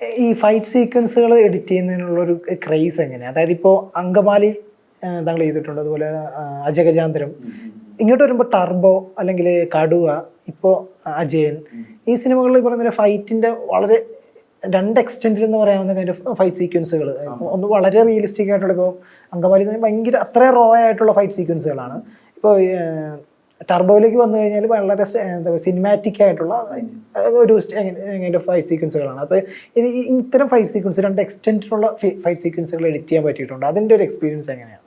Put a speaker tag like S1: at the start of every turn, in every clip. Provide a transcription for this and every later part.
S1: ഈ fight സീക്വൻസുകൾ edit ചെയ്യുന്നതിനുള്ള ചെയ്യുന്നതിനുള്ളൊരു craze എങ്ങനെയാണ് അതായത് ഇപ്പോൾ അങ്കമാലി താങ്കൾ ചെയ്തിട്ടുണ്ട്. അതുപോലെ അജഗജാന്തരം. ഇങ്ങോട്ട് വരുമ്പോൾ ടർബോ അല്ലെങ്കിൽ കടുവ ഇപ്പോൾ അജയൻ. ഈ സിനിമകളിൽ പറയുന്ന ഫൈറ്റിന്റെ വളരെ രണ്ട് എക്സ്റ്റെൻഡിൽ എന്ന് പറയാവുന്ന അതിന്റെ ഫൈറ്റ് സീക്വൻസുകൾ ഒന്ന് വളരെ റിയലിസ്റ്റിക് ആയിട്ടുള്ള ഇപ്പോൾ അങ്കമാലി ഭയങ്കര അത്ര റോ ആയിട്ടുള്ള ഫൈറ്റ് സീക്വൻസുകളാണ് ഇപ്പോൾ ടർബോയിലേക്ക് വന്നു കഴിഞ്ഞാൽ വളരെ എന്താ സിനിമാറ്റിക് ആയിട്ടുള്ള ഒരു എങ്ങനെ ഫൈവ് സീക്വൻസുകളാണ് അപ്പോൾ ഇത് ഇത്തരം ഫൈറ്റ് സീക്വൻസ് രണ്ട് എക്സ്റ്റെന്റിലുള്ള ഫൈറ്റ് സീക്വൻസുകൾ എഡിറ്റ് ചെയ്യാൻ പറ്റിയിട്ടുണ്ട്. അതിന്റെ ഒരു എക്സ്പീരിയൻസ് എങ്ങനെയാണ്?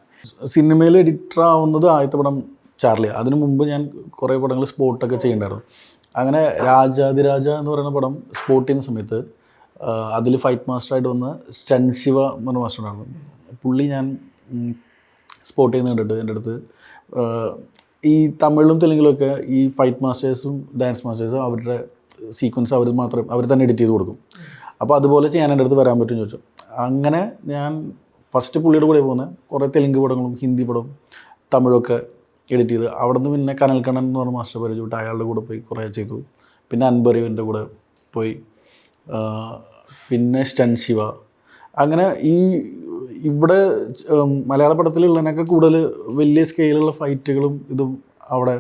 S2: സിനിമയിൽ എഡിറ്റർ ആവുന്നത് ആദ്യത്തെ പടം ചാർലി. അതിനു മുമ്പ് ഞാൻ കുറേ പടങ്ങൾ സ്പോട്ടൊക്കെ ചെയ്യണ്ടായിരുന്നു. അങ്ങനെ രാജാതിരാജ എന്ന് പറയുന്ന പടം സ്പോട്ട് ചെയ്യുന്ന സമയത്ത് അതിൽ ഫൈറ്റ് മാസ്റ്ററായിട്ട് വന്ന സ്റ്റൻ ശിവ എന്ന് പറഞ്ഞ മാസ്റ്റർ ഉണ്ടായിരുന്നു. പുള്ളി ഞാൻ സ്പോട്ട് ചെയ്യുന്ന കണ്ടിട്ട് എന്റെ അടുത്ത് ഈ തമിഴിലും തെലുങ്കിലുമൊക്കെ ഈ ഫൈറ്റ് മാസ്റ്റേഴ്സും ഡാൻസ് മാസ്റ്റേഴ്സും അവരുടെ സീക്വൻസ് അവർ മാത്രം അവർ തന്നെ എഡിറ്റ് ചെയ്ത് കൊടുക്കും. അപ്പോൾ അതുപോലെ ചെയ്യാൻ എന്റെ അടുത്ത് വരാൻ പറ്റുമെന്ന് ചോദിച്ചു. അങ്ങനെ ഞാൻ ഫസ്റ്റ് പുള്ളിയുടെ കൂടെ പോകുന്ന കുറേ തെലുങ്ക് പടങ്ങളും ഹിന്ദി പടവും തമിഴൊക്കെ എഡിറ്റ് ചെയ്ത് അവിടെ നിന്ന് പിന്നെ കനൽ കണ്ണൻ എന്ന് പറഞ്ഞ മാസ്റ്റർ പരിചയപ്പെട്ട് അയാളുടെ കൂടെ പോയി കുറേ ചെയ്തു. പിന്നെ അൻപറിവിന്റെ കൂടെ പോയി. പിന്നെ സ്റ്റൺ ശിവ. അങ്ങനെ ഈ ഇവിടെ മലയാള പടത്തിലുള്ളതിനൊക്കെ കൂടുതൽ വലിയ സ്കെയിലുള്ള ഫൈറ്റുകളും ഇതും അവിടെ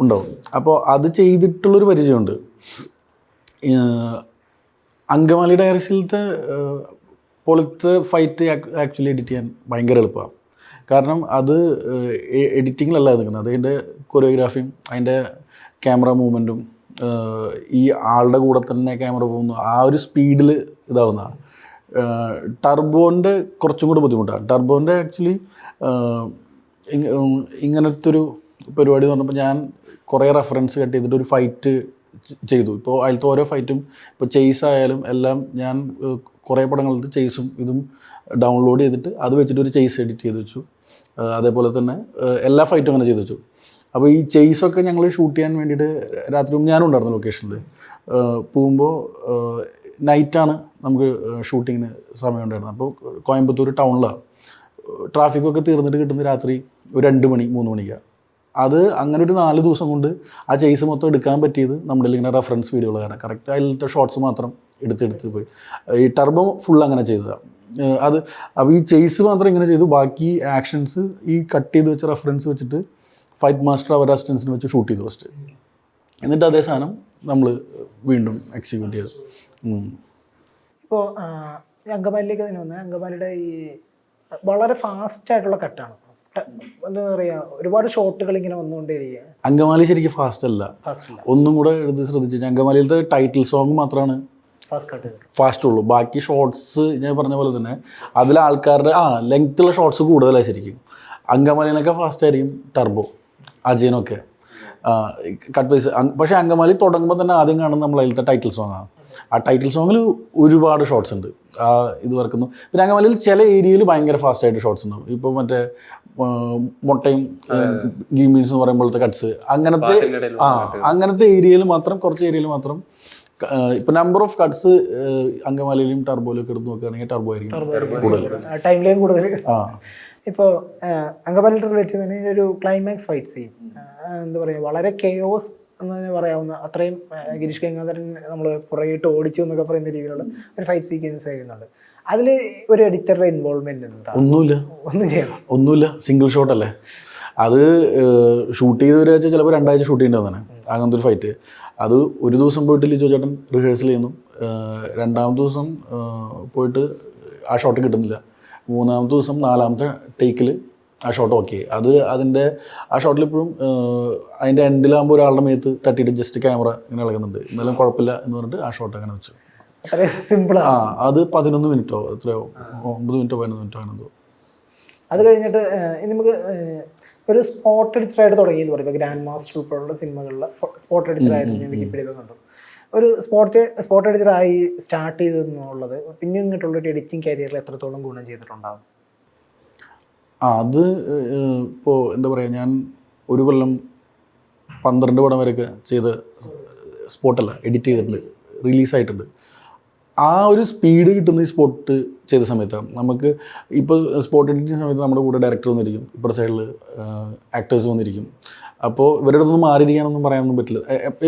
S2: ഉണ്ടാവും. അപ്പോൾ അത് ചെയ്തിട്ടുള്ളൊരു പരിചയമുണ്ട്. അങ്കമാലി ഡയറക്ഷനിലത്തെ പോലത്തെ ഫൈറ്റ് ആക്ച്വലി എഡിറ്റ് ചെയ്യാൻ ഭയങ്കര എളുപ്പമാണ്. കാരണം അത് എഡിറ്റിങ്ങിലല്ല നിൽക്കുന്നത്. അതിന്റെ കൊറിയോഗ്രാഫിയും അതിന്റെ ക്യാമറ മൂവ്മെന്റും ഈ ആളുടെ കൂടെ തന്നെ ക്യാമറ പോകുന്നു ആ ഒരു സ്പീഡിൽ ഇതാവുന്നതാണ്. ടർബോന്റെ കുറച്ചും കൂടി ബുദ്ധിമുട്ടാണ്. ടർബോന്റെ ആക്ച്വലി ഇങ്ങനത്തെ ഒരു പരിപാടി എന്ന് പറഞ്ഞപ്പോൾ ഞാൻ കുറേ റെഫറൻസ് കട്ട് ചെയ്തിട്ട് ഒരു ഫൈറ്റ് ചെയ്തു. ഇപ്പോൾ അതിലത്തെ ഓരോ ഫൈറ്റും ഇപ്പോൾ ചെയ്സ് ആയാലും എല്ലാം ഞാൻ കുറേ പടങ്ങളിലത്തെ ചെയ്സും ഇതും ഡൗൺലോഡ് ചെയ്തിട്ട് അത് വെച്ചിട്ട് ഒരു ചെയ്സ് എഡിറ്റ് ചെയ്ത് വെച്ചു. അതേപോലെ തന്നെ എല്ലാ ഫൈറ്റും അങ്ങനെ ചെയ്ത് വെച്ചു. അപ്പോൾ ഈ ചെയ്സൊക്കെ ഞങ്ങൾ ഷൂട്ട് ചെയ്യാൻ വേണ്ടിയിട്ട് രാത്രി ഞാനും ഉണ്ടായിരുന്നു ലൊക്കേഷനിൽ പോകുമ്പോൾ നൈറ്റാണ് നമുക്ക് ഷൂട്ടിങ്ങിന് സമയം ഉണ്ടായിരുന്നത് അപ്പോൾ കോയമ്പത്തൂർ ടൗണിലാണ് ട്രാഫിക്കൊക്കെ തീർന്നിട്ട് കിട്ടുന്ന രാത്രി ഒരു രണ്ട് മണി മൂന്ന് മണിക്കാണ് അത് അങ്ങനെ ഒരു നാല് ദിവസം കൊണ്ട് ആ ചേസ് മൊത്തം എടുക്കാൻ പറ്റിയത് നമ്മുടെ ഇങ്ങനെ റെഫറൻസ് വീഡിയോകൾ കാരണം കറക്റ്റ് അതിലത്തെ ഷോർട്സ് മാത്രം എടുത്തെടുത്ത് പോയി. ഈ ടർബോ ഫുൾ അങ്ങനെ ചെയ്തതാണ് അത് അപ്പോൾ ഈ ചേസ് മാത്രം ഇങ്ങനെ ചെയ്തു. ബാക്കി ആക്ഷൻസ് ഈ കട്ട് ചെയ്ത് വെച്ച റെഫറൻസ് വെച്ചിട്ട് ഫൈറ്റ് മാസ്റ്റർ അവരുടെ അസിസ്റ്റൻസിന് വെച്ച് ഷൂട്ട് ചെയ്തു ഫസ്റ്റ് എന്നിട്ട് അതേ സാധനം നമ്മൾ വീണ്ടും എക്സിക്യൂട്ട് ചെയ്തു.
S1: ഇപ്പോൾ അങ്കമാലിയിലേക്ക് തന്നെ വന്നത് അങ്കമാലിയുടെ ഈ വളരെ ഫാസ്റ്റ് ആയിട്ടുള്ള കട്ടാണ്. എന്താ ഒരുപാട് ഷോട്ടുകൾ ഇങ്ങനെ വന്നുകൊണ്ടേയിരിക്കുക
S2: അങ്കമാലി ശരിക്കും ഫാസ്റ്റ് അല്ല. ഒന്നും കൂടെ എടുത്ത് ശ്രദ്ധിച്ചു അങ്കമാലിയിലത്തെ ടൈറ്റിൽ സോങ് മാത്രമാണ്
S1: ഫാസ്റ്റ്
S2: ഉള്ളൂ. ബാക്കി ഷോർട്സ് ഞാൻ പറഞ്ഞ പോലെ തന്നെ അതിൽ ആൾക്കാരുടെ ആ ലെങ്ത് ഉള്ള ഷോർട്സ് കൂടുതലാണ് ശരിക്കും. അങ്കമാലിനൊക്കെ ഫാസ്റ്റ് ആയിരിക്കും ടർബോ അജയനൊക്കെ. കട്ട് വൈസ് പക്ഷെ അങ്കമാലി തുടങ്ങുമ്പോൾ തന്നെ ആദ്യം കാണുന്നത് നമ്മൾ അതിലത്തെ ടൈറ്റിൽ സോങ്ങാണ് ആ ടൈറ്റിൽ സോങ്ങിൽ ഒരുപാട് ഷോർട്സ് ഉണ്ട്. ആ ഇത് വർക്കുന്നു പിന്നെ അങ്കമാലിയിൽ ചില ഏരിയയിൽ ഭയങ്കര ഫാസ്റ്റായിട്ട് ഷോർട്സ് ഉണ്ടാവും. ഇപ്പോൾ മറ്റേ മുട്ടയും ഗീമീൻസ് എന്ന് പറയുമ്പോഴത്തെ കട്ട്സ് അങ്ങനത്തെ ആ അങ്ങനത്തെ ഏരിയയിൽ മാത്രം കുറച്ച് ഏരിയയിൽ മാത്രം ഇപ്പൊ നമ്പർ ഓഫ് കട്ട്സ് അങ്കമാലിയിലും ടർബോയിലും ഒക്കെ എടുത്ത് നോക്കുകയാണെങ്കിൽ ടർബോ ആയിരിക്കും കൂടുതൽ.
S1: ടൈം ലൈൻ കൂടുതൽ. ഇപ്പോൾ അങ്കമാലി റിലേറ്റ് ചെയ്തതിന് ഒരു ക്ലൈമാക്സ് ഫൈറ്റ് സീൻ എന്താ പറയുക വളരെ കെയോസ് എന്ന് തന്നെ പറയാവുന്ന അത്രയും ഗിരീഷ് ഗംഗാധരൻ നമ്മൾ പുറകിട്ട് ഓടിച്ചു എന്നൊക്കെ പറയുന്ന രീതിയിലുള്ള ഒരു ഫൈറ്റ് സീക്വൻസ് ആയിരുന്നുണ്ട്. അതിൽ ഒരു എഡിറ്ററുടെ ഇൻവോൾവ്മെന്റ് എന്താ?
S2: ഒന്നുമില്ല.
S1: ഒന്നും ചെയ്യണം
S2: ഒന്നുമില്ല. സിംഗിൾ ഷോട്ട് അല്ലേ? അത് ഷൂട്ട് ചെയ്ത് ഒരാഴ്ച ചിലപ്പോൾ രണ്ടാഴ്ച ഷൂട്ട് ചെയ്യേണ്ടതാണ് തന്നെ അങ്ങനത്തെ ഒരു ഫൈറ്റ് അത് ഒരു ദിവസം പോയിട്ട് ലിജോ ചേട്ടൻ റിഹേഴ്സൽ ചെയ്യുന്നു. രണ്ടാമത്തെ ദിവസം പോയിട്ട് ആ ഷോട്ട് കിട്ടുന്നില്ല. മൂന്നാമത്തെ ദിവസം നാലാമത്തെ ടേക്കിൽ ആ ഷോട്ട് ഓക്കെ അത് അതിന്റെ ആ ഷോട്ടിൽ ഇപ്പോഴും അതിന്റെ എൻഡിലാകുമ്പോൾ ഒരാളുടെ മേത്ത് തട്ടിയിട്ട് ജസ്റ്റ് ക്യാമറ ഇങ്ങനെ ഇളകുന്നുണ്ട്. എന്നാലും കുഴപ്പമില്ല എന്ന് പറഞ്ഞിട്ട് ആ ഷോട്ട് അങ്ങനെ വെച്ചു.
S1: സിമ്പിൾ
S2: ആ. അത് പതിനൊന്ന് മിനിറ്റോ എത്രയോ ഒമ്പത് മിനിറ്റോ പതിനൊന്ന് മിനിറ്റോ അങ്ങനെ എന്തോ.
S1: അത് കഴിഞ്ഞിട്ട് ഇനി നമുക്ക് ഒരു സ്പോട്ട് എഡിറ്ററായിട്ട് തുടങ്ങി എന്ന് പറയുമ്പോൾ ഗ്രാൻഡ് മാസ്റ്റർ ഉൾപ്പെടെയുള്ള സിനിമകളിൽ സ്പോട്ട് എഡിറ്ററായിട്ട് ഞാൻ വിക്കിപീഡിയയിൽ കണ്ടു ഒരു സ്പോട്ട് സ്പോട്ട് എഡിറ്ററായി സ്റ്റാർട്ട് ചെയ്തെന്നുള്ളത് പിന്നെ ഇങ്ങോട്ടുള്ള ഒരു എഡിറ്റിംഗ് കരിയറിൽ എത്രത്തോളം ഗുണം ചെയ്തിട്ടുണ്ടാകും
S2: അത് ഇപ്പോൾ എന്താ പറയുക ഞാൻ ഒരു കൊല്ലം പന്ത്രണ്ട് പടം വരെയൊക്കെ ചെയ്ത് സ്പോട്ടല്ല എഡിറ്റ് ചെയ്തിട്ടുണ്ട് റിലീസായിട്ടുണ്ട്. ആ ഒരു സ്പീഡ് കിട്ടുന്ന ഈ സ്പോട്ട് ചെയ്ത സമയത്ത് നമുക്ക് ഇപ്പോൾ സ്പോട്ട് എഡിറ്റിംഗ് സമയത്ത് നമ്മുടെ കൂടെ ഡയറക്ടർ വന്നിരിക്കും ഇപ്പുറത്തെ സൈഡിൽ ആക്ടേഴ്സ് വന്നിരിക്കും. അപ്പോൾ ഇവരുടെ അടുത്തൊന്നും മാറിയിരിക്കാനൊന്നും പറയാനൊന്നും പറ്റില്ല.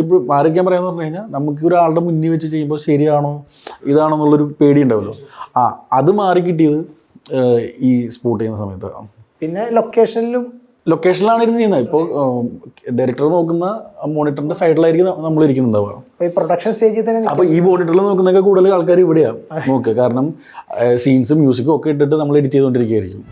S2: ഇപ്പോൾ മാറിയിരിക്കാൻ പറയാന്ന് പറഞ്ഞു കഴിഞ്ഞാൽ നമുക്ക് ഒരാളുടെ മുന്നിൽ വെച്ച് ചെയ്യുമ്പോൾ ശരിയാണോ ഇതാണോ എന്നുള്ളൊരു പേടി ഉണ്ടാവുമല്ലോ ആ അത് മാറി കിട്ടിയത് ഈ സ്പോട്ട് ചെയ്യുന്ന സമയത്ത്.
S1: പിന്നെ ലൊക്കേഷനിലും
S2: ലൊക്കേഷനിലാണ് ഇരുന്ന് ചെയ്യുന്നത്. ഇപ്പോൾ ഡയറക്ടർ നോക്കുന്ന മോണിറ്ററിന്റെ സൈഡിലായിരിക്കും നമ്മൾ ഇരിക്കുന്നുണ്ടാവുക
S1: പ്രൊഡക്ഷൻ സ്റ്റേജിൽ തന്നെ
S2: അപ്പോൾ ഈ മോണിറ്ററിൽ നോക്കുന്നൊക്കെ കൂടുതൽ ആൾക്കാർ ഇവിടെയാണ് നോക്കുക കാരണം സീൻസും മ്യൂസിക്കും ഒക്കെ ഇട്ടിട്ട് നമ്മൾ എഡിറ്റ് ചെയ്തുകൊണ്ടിരിക്കുകയായിരിക്കും.